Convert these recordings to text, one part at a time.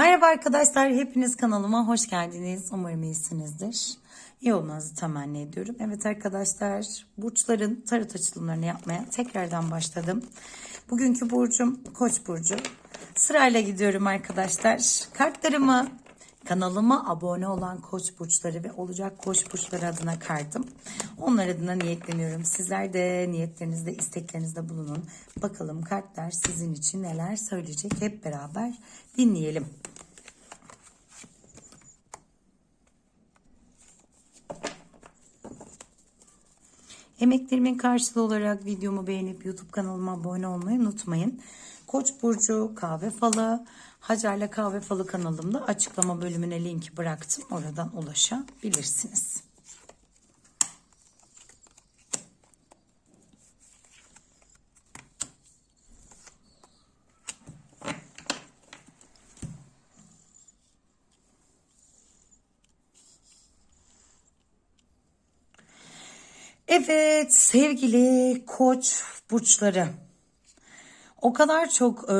Merhaba arkadaşlar, hepiniz kanalıma hoş geldiniz. Umarım iyisinizdir. İyi olmanızı temenni ediyorum. Evet arkadaşlar, burçların tarot açılımlarını yapmaya tekrardan başladım. Bugünkü burcum Koç burcu. Sırayla gidiyorum arkadaşlar. Kartlarımı kanalıma abone olan koç burçları ve olacak koç burçları adına kardım. Onlar adına niyetleniyorum. Sizler de niyetlerinizde, isteklerinizde bulunun. Bakalım kartlar sizin için neler söyleyecek hep beraber dinleyelim. Emeklerimin karşılığı olarak videomu beğenip YouTube kanalıma abone olmayı unutmayın. Koç burcu kahve falı, Hacer'le kahve falı kanalımda açıklama bölümüne linki bıraktım. Oradan ulaşabilirsiniz. Evet sevgili koç burçları. O kadar çok e,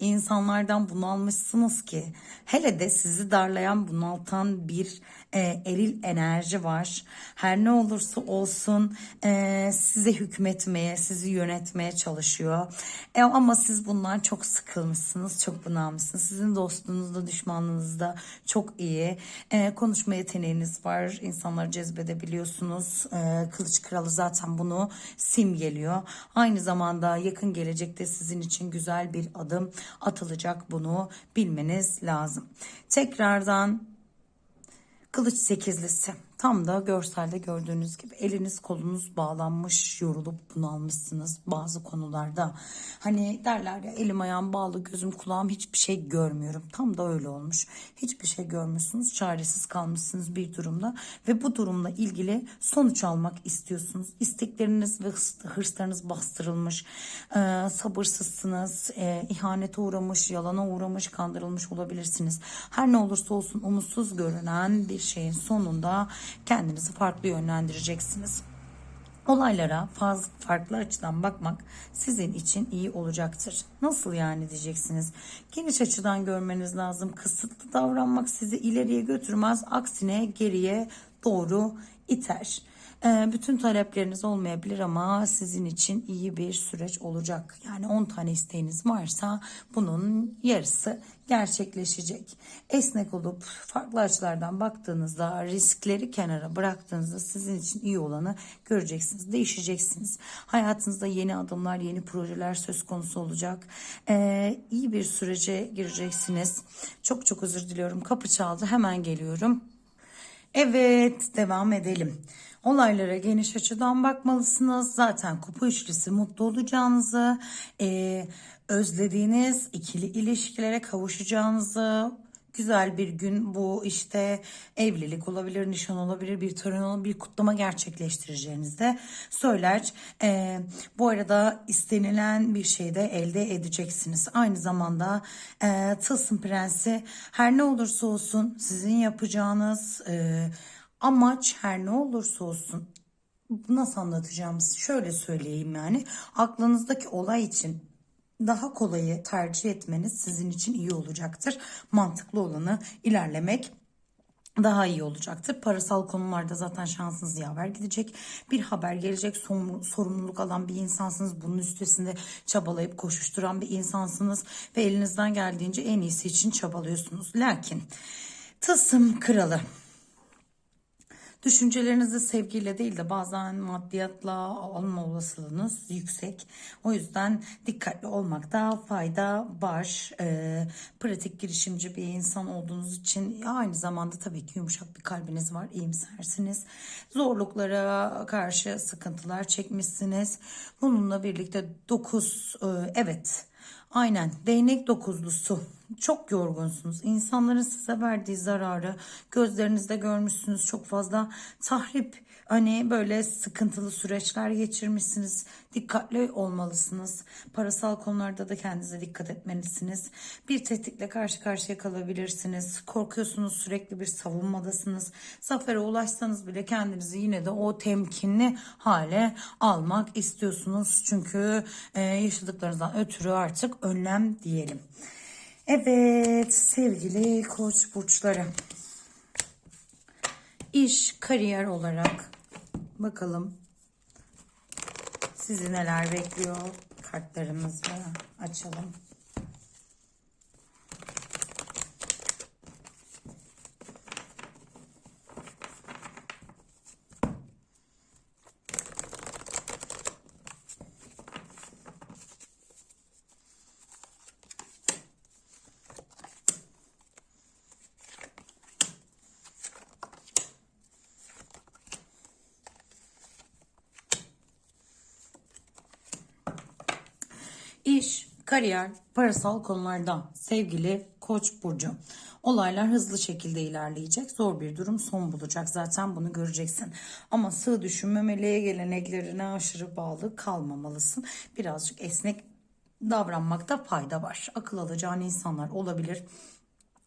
insanlardan bunalmışsınız ki hele de sizi darlayan bunaltan bir e, eril enerji var. Her ne olursa olsun e, size hükmetmeye, sizi yönetmeye çalışıyor. E, ama siz bundan çok sıkılmışsınız, çok bunalmışsınız. Sizin dostluğunuz da düşmanlığınız da çok iyi. E, konuşma yeteneğiniz var. İnsanları cezbedebiliyorsunuz. E, Kılıç Kralı zaten bunu simgeliyor. Aynı zamanda yakın gelecekte sizin için güzel bir adım atılacak. Bunu bilmeniz lazım. Tekrardan Kılıç sekizlisi. Tam da görselde gördüğünüz gibi eliniz kolunuz bağlanmış, yorulup bunalmışsınız bazı konularda. Hani derler ya elim ayağım bağlı, gözüm kulağım hiçbir şey görmüyorum. Tam da öyle olmuş. Hiçbir şey görmüyorsunuz, çaresiz kalmışsınız bir durumda ve bu durumla ilgili sonuç almak istiyorsunuz. İstekleriniz ve hırs- hırslarınız bastırılmış, ee, sabırsızsınız, ee, ihanete uğramış, yalana uğramış, kandırılmış olabilirsiniz. Her ne olursa olsun umutsuz görünen bir şeyin sonunda kendinizi farklı yönlendireceksiniz. Olaylara faz, farklı açıdan bakmak sizin için iyi olacaktır. Nasıl yani diyeceksiniz. Geniş açıdan görmeniz lazım. Kısıtlı davranmak sizi ileriye götürmez. Aksine geriye doğru iter. Ee, bütün talepleriniz olmayabilir ama sizin için iyi bir süreç olacak. Yani 10 tane isteğiniz varsa bunun yarısı gerçekleşecek. Esnek olup farklı açılardan baktığınızda riskleri kenara bıraktığınızda sizin için iyi olanı göreceksiniz. Değişeceksiniz. Hayatınızda yeni adımlar, yeni projeler söz konusu olacak. Ee, iyi bir sürece gireceksiniz. Çok çok özür diliyorum. Kapı çaldı. Hemen geliyorum. Evet, devam edelim. Olaylara geniş açıdan bakmalısınız. Zaten kupa üçlüsü mutlu olacağınızı, e, özlediğiniz ikili ilişkilere kavuşacağınızı, güzel bir gün bu işte evlilik olabilir, nişan olabilir, bir tören olabilir, bir kutlama gerçekleştireceğinizi de söyler. E, bu arada istenilen bir şey de elde edeceksiniz. Aynı zamanda e, Tılsım Prensi her ne olursa olsun sizin yapacağınız e, amaç her ne olursa olsun nasıl anlatacağım şöyle söyleyeyim yani aklınızdaki olay için daha kolayı tercih etmeniz sizin için iyi olacaktır. Mantıklı olanı ilerlemek daha iyi olacaktır. Parasal konularda zaten şansınız yaver gidecek. Bir haber gelecek. Sorumlu- Sorumluluk alan bir insansınız. Bunun üstesinde çabalayıp koşuşturan bir insansınız. Ve elinizden geldiğince en iyisi için çabalıyorsunuz. Lakin tılsım kralı. Düşüncelerinizi sevgiyle değil de bazen maddiyatla alma olasılığınız yüksek. O yüzden dikkatli olmakta fayda var. Ee, pratik girişimci bir insan olduğunuz için aynı zamanda tabii ki yumuşak bir kalbiniz var. iyimsersiniz. Zorluklara karşı sıkıntılar çekmişsiniz. Bununla birlikte 9 evet Aynen değnek dokuzlusu. Çok yorgunsunuz. İnsanların size verdiği zararı gözlerinizde görmüşsünüz. Çok fazla tahrip hani böyle sıkıntılı süreçler geçirmişsiniz. Dikkatli olmalısınız. Parasal konularda da kendinize dikkat etmelisiniz. Bir tehditle karşı karşıya kalabilirsiniz. Korkuyorsunuz sürekli bir savunmadasınız. Zafere ulaşsanız bile kendinizi yine de o temkinli hale almak istiyorsunuz. Çünkü e, yaşadıklarınızdan ötürü artık önlem diyelim. Evet sevgili koç burçları. İş, kariyer olarak bakalım sizi neler bekliyor kartlarımızla açalım. İş, kariyer, parasal konularda sevgili Koç burcu. Olaylar hızlı şekilde ilerleyecek. Zor bir durum son bulacak. Zaten bunu göreceksin. Ama sığ düşünmemeliğe geleneklerine aşırı bağlı kalmamalısın. Birazcık esnek davranmakta fayda var. Akıl alacağın insanlar olabilir.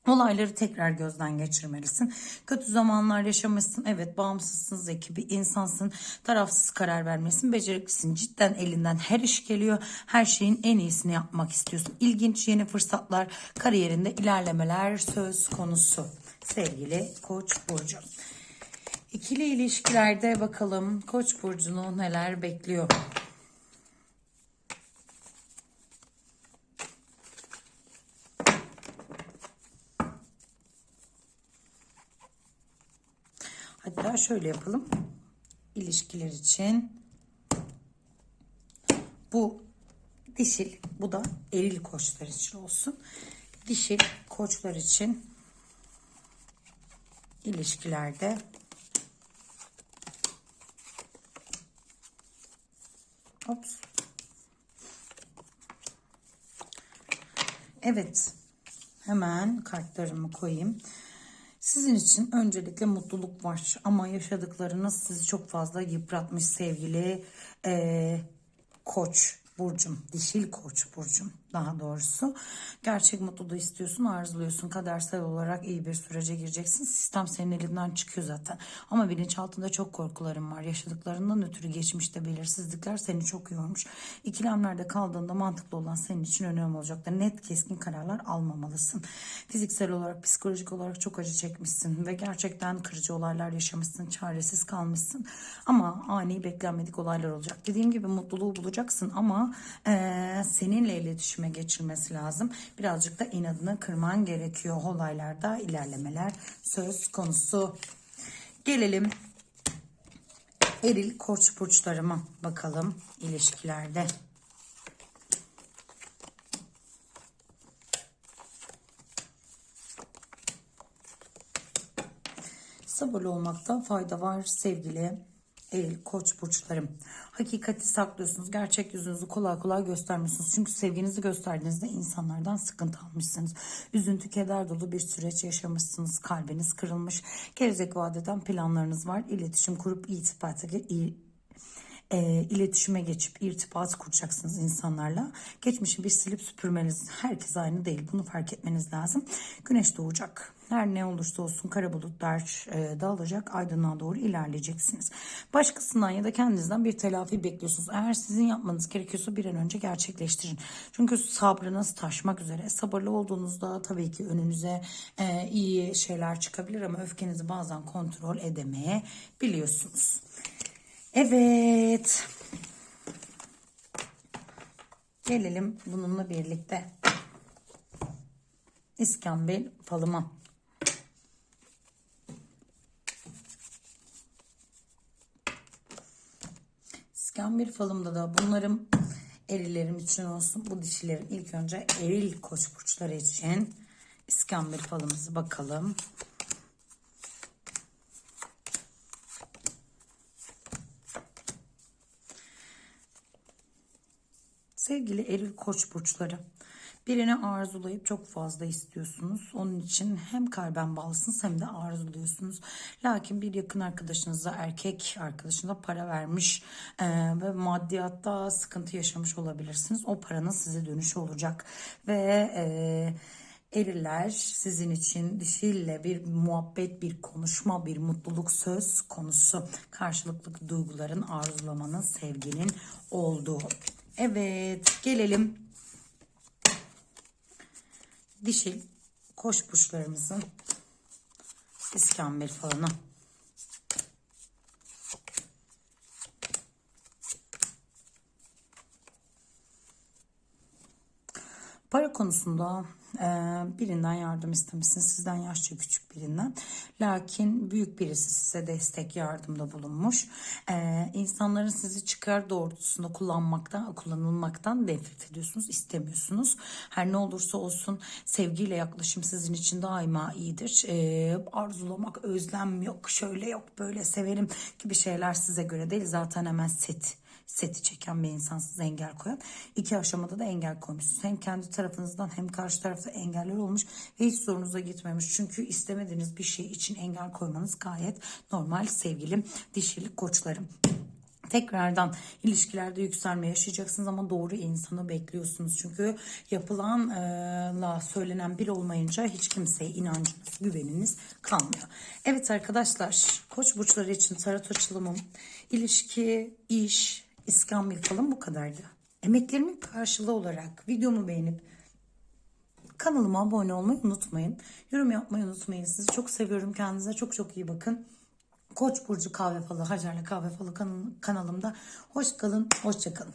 Olayları tekrar gözden geçirmelisin. Kötü zamanlar yaşamışsın. Evet bağımsızsın, zeki bir insansın. Tarafsız karar vermelisin. Beceriklisin. Cidden elinden her iş geliyor. Her şeyin en iyisini yapmak istiyorsun. İlginç yeni fırsatlar, kariyerinde ilerlemeler söz konusu. Sevgili Koç burcu. İkili ilişkilerde bakalım Koç burcunu neler bekliyor. Hatta şöyle yapalım. İlişkiler için bu dişil, bu da eril koçlar için olsun. Dişil koçlar için ilişkilerde Ops. Evet. Hemen kartlarımı koyayım. Sizin için öncelikle mutluluk var ama yaşadıklarınız sizi çok fazla yıpratmış sevgili eee, koç burcum, dişil koç burcum daha doğrusu. Gerçek mutluluğu istiyorsun, arzuluyorsun. Kadersel olarak iyi bir sürece gireceksin. Sistem senin elinden çıkıyor zaten. Ama bilinçaltında çok korkularım var. Yaşadıklarından ötürü geçmişte belirsizlikler seni çok yormuş. İkilemlerde kaldığında mantıklı olan senin için önemli olacaktır. Net keskin kararlar almamalısın. Fiziksel olarak, psikolojik olarak çok acı çekmişsin ve gerçekten kırıcı olaylar yaşamışsın. Çaresiz kalmışsın. Ama ani beklenmedik olaylar olacak. Dediğim gibi mutluluğu bulacaksın ama eee, seninle iletişime geçirmesi lazım. Birazcık da inadını kırman gerekiyor. Olaylarda ilerlemeler söz konusu. Gelelim eril koç burçlarıma bakalım ilişkilerde. Sabırlı olmakta fayda var sevgili Eril Koç burçlarım. Hakikati saklıyorsunuz. Gerçek yüzünüzü kolay kolay göstermiyorsunuz. Çünkü sevginizi gösterdiğinizde insanlardan sıkıntı almışsınız. Üzüntü, keder dolu bir süreç yaşamışsınız. Kalbiniz kırılmış. Gelecek vadeden planlarınız var. İletişim kurup itibata e, iletişime geçip irtibat kuracaksınız insanlarla. Geçmişi bir silip süpürmeniz. Herkes aynı değil. Bunu fark etmeniz lazım. Güneş doğacak. Her ne olursa olsun kara bulutlar e, dağılacak. Aydınlığa doğru ilerleyeceksiniz. Başkasından ya da kendinizden bir telafi bekliyorsunuz. Eğer sizin yapmanız gerekiyorsa bir an önce gerçekleştirin. Çünkü sabrınız taşmak üzere. Sabırlı olduğunuzda tabii ki önünüze e, iyi şeyler çıkabilir ama öfkenizi bazen kontrol edemeye biliyorsunuz. Evet. Gelelim bununla birlikte İskambil falıma. İskambil falımda da bunlarım erilerim için olsun. Bu dişilerin ilk önce eril koç burçları için İskambil falımızı bakalım. Sevgili eril koç burçları. Birini arzulayıp çok fazla istiyorsunuz. Onun için hem kalben bağlısınız hem de arzuluyorsunuz. Lakin bir yakın arkadaşınıza, erkek arkadaşına para vermiş e, ve maddiyatta sıkıntı yaşamış olabilirsiniz. O paranın size dönüşü olacak. Ve e, eriller sizin için dişiyle bir muhabbet, bir konuşma, bir mutluluk söz konusu. Karşılıklı duyguların, arzulamanın, sevginin olduğu. Evet gelelim dişil koç burçlarımızın iskambil falanı. Para konusunda e, birinden yardım istemişsiniz. Sizden yaşça küçük birinden. Lakin büyük birisi size destek yardımda bulunmuş. E, insanların sizi çıkar doğrultusunda kullanmaktan, kullanılmaktan nefret ediyorsunuz, istemiyorsunuz. Her ne olursa olsun sevgiyle yaklaşım sizin için daima iyidir. E, arzulamak, özlem yok, şöyle yok, böyle severim gibi şeyler size göre değil. Zaten hemen set seti çeken bir insan size engel koyan. İki aşamada da engel koymuşsunuz. Hem kendi tarafınızdan hem karşı tarafta engeller olmuş ve hiç zorunuza gitmemiş. Çünkü istemediğiniz bir şey için engel koymanız gayet normal sevgili dişilik koçlarım. Tekrardan ilişkilerde yükselme yaşayacaksınız ama doğru insanı bekliyorsunuz. Çünkü yapılanla söylenen bir olmayınca hiç kimseye inancınız, güveniniz kalmıyor. Evet arkadaşlar, koç burçları için tarot açılımım, ilişki, iş, iskambil falan bu kadardı. Emeklerimin karşılığı olarak videomu beğenip kanalıma abone olmayı unutmayın. Yorum yapmayı unutmayın. Sizi çok seviyorum. Kendinize çok çok iyi bakın. Koç burcu kahve falı, Hacer'le kahve falı kanalımda. Hoş kalın, hoşça kalın.